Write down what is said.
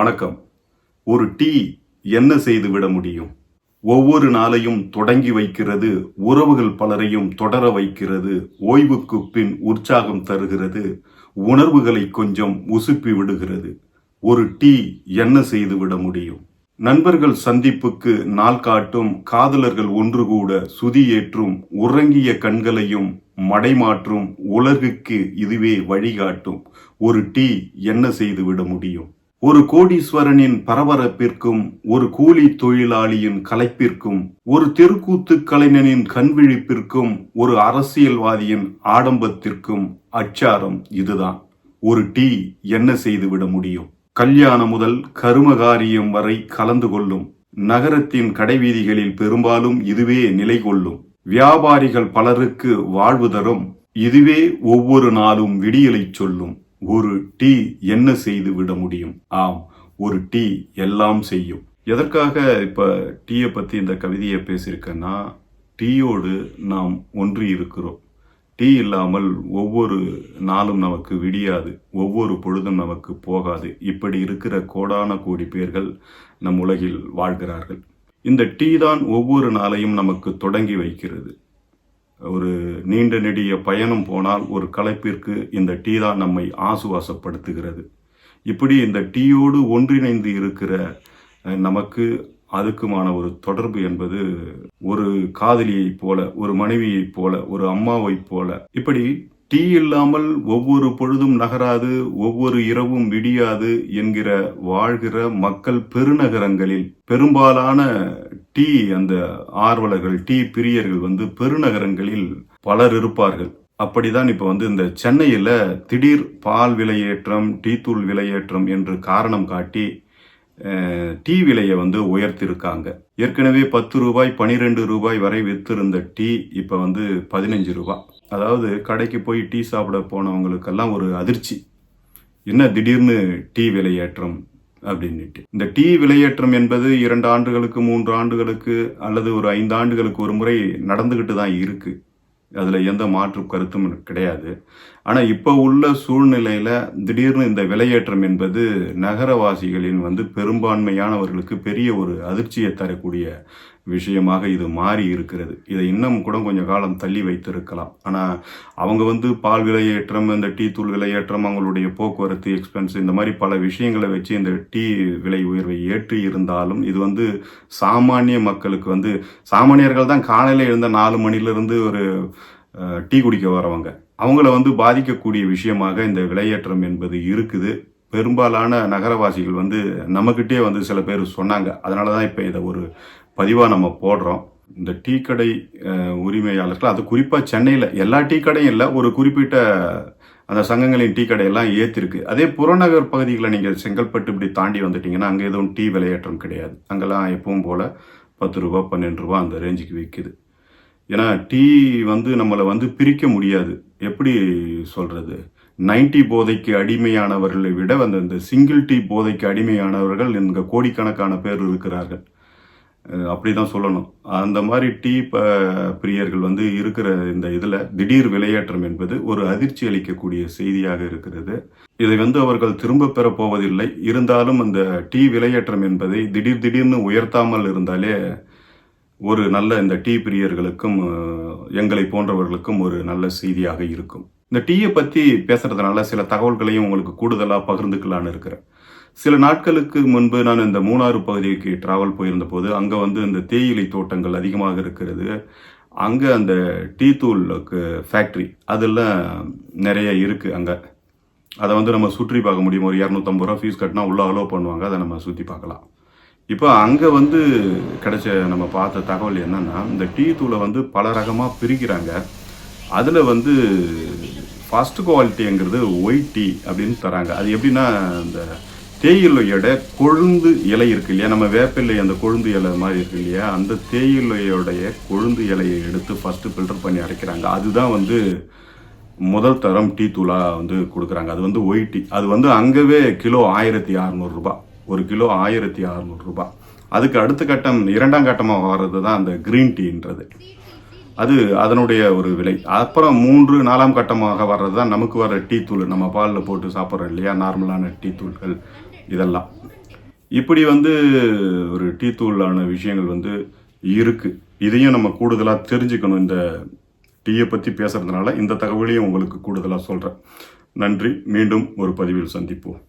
வணக்கம். ஒரு டீ என்ன செய்து விட முடியும்? ஒவ்வொரு நாளையும் தொடங்கி வைக்கிறது உறவுகள் பலரையும் தொடர வைக்கிறது ஓய்வுக்கு பின் உற்சாகம் தருகிறது உணர்வுகளை கொஞ்சம் உசுப்பி விடுகிறது. ஒரு டீ என்ன செய்து விட முடியும்? நண்பர்கள் சந்திப்புக்கு நாள் காட்டும் காதலர்கள் ஒன்று கூட சுதியேற்றும் உறங்கிய கண்களையும் மடைமாற்றும் உலகுக்கு இதுவே வழிகாட்டும். ஒரு டீ என்ன செய்து விட முடியும்? ஒரு கோடீஸ்வரனின் பரபரப்பிற்கும் ஒரு கூலி தொழிலாளியின் கலைப்பிற்கும் ஒரு தெருக்கூத்து கலைஞனின் கண்விழிப்பிற்கும் ஒரு அரசியல்வாதியின் ஆடம்பத்திற்கும் அச்சாரம் இதுதான். ஒரு டீ என்ன செய்துவிட முடியும்? கல்யாணம் முதல் கருமகாரியம் வரை கலந்து கொள்ளும். நகரத்தின் கடைவீதிகளில் பெரும்பாலும் இதுவே நிலை கொள்ளும். வியாபாரிகள் பலருக்கு வாழ்வு தரும். இதுவே ஒவ்வொரு நாளும் விடியலை சொல்லும். ஒரு டீ என்ன செய்து விட முடியும்? ஆம் ஒரு டீ எல்லாம் செய்யும். எதற்காக இப்ப டீயை பத்தி இந்த கவிதையை பேசியிருக்கேன்னா டீயோடு நாம் ஒன்றி இருக்கிறோம். டீ இல்லாமல் ஒவ்வொரு நாளும் நமக்கு விடியாது ஒவ்வொரு பொழுதும் நமக்கு போகாது. இப்படி இருக்கிற கோடான கோடி பேர்கள் நம் உலகில் வாழ்கிறார்கள். இந்த டீ தான் ஒவ்வொரு நாளையும் நமக்கு தொடங்கி வைக்கிறது. ஒரு நீண்ட நெடிய பயணம் போனால் ஒரு களைப்பிற்கு இந்த டீ தான் நம்மை ஆசுவாசப்படுத்துகிறது. இப்படி இந்த டீயோடு ஒன்றிணைந்து இருக்கிற நமக்கு அதுக்குமான ஒரு தொடர்பு என்பது ஒரு காதலியைப் போல ஒரு மனைவியைப் போல ஒரு அம்மாவைப் போல. இப்படி டீ இல்லாமல் ஒவ்வொரு பொழுதும் நகராது ஒவ்வொரு இரவும் விடியாது என்கிற வாழ்கிற மக்கள் பெருநகரங்களில் பெரும்பாலான டீ அந்த ஆர்வலர்கள் டீ பிரியர்கள் வந்து பெருநகரங்களில் பலர் இருப்பார்கள். அப்படிதான் இப்போ வந்து இந்த சென்னையில் திடீர் பால் விலையேற்றம் டீத்தூள் விலையேற்றம் என்று காரணம் காட்டி டீ விலையை வந்து உயர்த்திருக்காங்க. ஏற்கனவே பத்து ரூபாய் பனிரெண்டு ரூபாய் வரை விற்றுருந்த டீ இப்போ வந்து பதினஞ்சு ரூபாய் அதாவது கடைக்கு போய் டீ சாப்பிட போனவங்களுக்கெல்லாம் ஒரு அதிர்ச்சி. என்ன திடீர்னு டீ விலையேற்றம் அப்படின்னுட்டு. இந்த டீ விலையேற்றம் என்பது இரண்டு ஆண்டுகளுக்கு மூன்று ஆண்டுகளுக்கு அல்லது ஒரு ஐந்து ஆண்டுகளுக்கு ஒரு முறை நடந்துக்கிட்டு தான் இருக்கு. அதில் எந்த மாற்று கருத்தும் கிடையாது. ஆனால் இப்போ உள்ள சூழ்நிலையில் திடீர்னு இந்த விலையேற்றம் என்பது நகரவாசிகளின் வந்து பெரும்பான்மையானவர்களுக்கு பெரிய ஒரு அதிர்ச்சியை தரக்கூடிய விஷயமாக இது மாறி இருக்கிறது. இதை இன்னும் கூட கொஞ்சம் காலம் தள்ளி வைத்திருக்கலாம். ஆனால் அவங்க வந்து பால் விலையேற்றம் இந்த டீ தூள் விலையேற்றம் அவங்களுடைய போக்குவரத்து எக்ஸ்பென்ஸ் இந்த மாதிரி பல விஷயங்களை வச்சு இந்த டீ விலை உயர்வை ஏற்றி இருந்தாலும் இது வந்து சாமானிய மக்களுக்கு வந்து சாமானியர்கள் தான் காலையில் எழுந்த நாலு மணிலிருந்து ஒரு டீ குடிக்க வரவங்க. அவங்கள வந்து பாதிக்கக்கூடிய விஷயமாக இந்த விலையேற்றம் என்பது இருக்குது. பெரும்பாலான நகரவாசிகள் வந்து நம்மக்கிட்டே வந்து சில பேர் சொன்னாங்க. அதனால தான் இப்போ இதை ஒரு பதிவாக நம்ம போடுறோம். இந்த டீ கடை உரிமையாளர்கள் அது குறிப்பாக சென்னையில் எல்லா டீ கடையும் இல்லை ஒரு குறிப்பிட்ட அந்த சங்கங்களின் டீ கடையெல்லாம் ஏற்றிருக்கு அதே புறநகர் பகுதிகளை நீங்கள் செங்கல்பட்டு இப்படி தாண்டி வந்துட்டீங்கன்னா அங்கே எதுவும் டீ விலையேற்றம் கிடையாது. அங்கெல்லாம் எப்பவும் போல் பத்து ரூபா பன்னெண்டு ரூபா அந்த ரேஞ்சுக்கு விற்கிது ஏன்னா டீ வந்து நம்மளை வந்து பிரிக்க முடியாது. எப்படி சொல்கிறது 90 போதைக்கு அடிமையானவர்களை விட அந்த இந்த சிங்கிள் டீ போதைக்கு அடிமையானவர்கள் இந்த கோடிக்கணக்கான பேர் இருக்கிறார்கள். அப்படி தான் சொல்லணும். அந்த மாதிரி டீ ப பிரியர்கள் வந்து இருக்கிற இந்த இதில் திடீர் விலையேற்றம் என்பது ஒரு அதிர்ச்சி அளிக்கக்கூடிய செய்தியாக இருக்கிறது. இதை வந்து அவர்கள் திரும்ப பெறப் போவதில்லை. இருந்தாலும் அந்த டீ விலையேற்றம் என்பதை திடீர் திடீர்னு உயர்த்தாமல் இருந்தாலே ஒரு நல்ல இந்த டீ பிரியர்களுக்கும் எங்களை போன்றவர்களுக்கும் ஒரு நல்ல செய்தியாக இருக்கும். இந்த டீயை பற்றி பேசுறதுனால சில தகவல்களையும் உங்களுக்கு கூடுதலாக பகிர்ந்துக்கலான்னு இருக்கிறேன். சில நாட்களுக்கு முன்பு நான் இந்த மூணாறு பகுதிக்கு டிராவல் போயிருந்த போது அங்கே வந்து இந்த தேயிலை தோட்டங்கள் அதிகமாக இருக்கிறது. அங்கே அந்த டீ தூளுக்கு ஃபேக்ட்ரி அதெல்லாம் நிறைய இருக்குது அங்கே. அதை வந்து நம்ம சுற்றி பார்க்க முடியும். ஒரு இரநூத்தம்பது ரூபா ஃபீஸ் கட்டினா உள்ளே அலோவ் பண்ணுவாங்க. அதை நம்ம சுற்றி பார்க்கலாம். இப்போ அங்கே வந்து கிடைச்ச நம்ம பார்த்த தகவல் என்னன்னா இந்த டீ தூளை வந்து பல ரகமாக பிரிக்கிறாங்க. அதில் வந்து ஃபர்ஸ்ட் குவாலிட்டிங்கிறது ஒயிட் டீ அப்படின்னு தராங்க. அது எப்படின்னா இந்த தேயிலையோட கொழுந்து இலை இருக்கு இல்லையா? நம்ம வேப்பிலை அந்த கொழுந்து இலை மாதிரி இருக்கு இல்லையா? அந்த தேயிலையோடைய கொழுந்து இலையை எடுத்து ஃபர்ஸ்ட் ஃபில்டர் பண்ணி அரைக்கிறாங்க. அதுதான் வந்து முதல் தரம் டீ தூளாக வந்து கொடுக்குறாங்க. அது வந்து ஒயிட் டீ அது வந்து அங்கவே கிலோ ஆயிரத்தி அறநூறுபா ஒரு கிலோ ஆயிரத்தி அறநூறுபா அதுக்கு அடுத்த கட்டம் இரண்டாம் கட்டமாக வர்றது தான் அந்த க்ரீன் டீன்றது அது அதனுடைய ஒரு விலை. அப்புறம் மூன்று நாலாம் கட்டமாக வர்றது தான் நமக்கு வர டீ தூள். நம்ம பாலில் போட்டு சாப்பிட்றோம் இல்லையா? நார்மலான டீ தூள்கள் இதெல்லாம். இப்படி வந்து ஒரு டீ தூளான விஷயங்கள் வந்து இருக்குது இதையும் நம்ம கூடுதலாக தெரிஞ்சுக்கணும். இந்த டீயை பற்றி பேசுகிறதுனால இந்த தகவலையும் உங்களுக்கு கூடுதலாக சொல்கிறேன் நன்றி. மீண்டும் ஒரு பதிவில் சந்திப்போம்.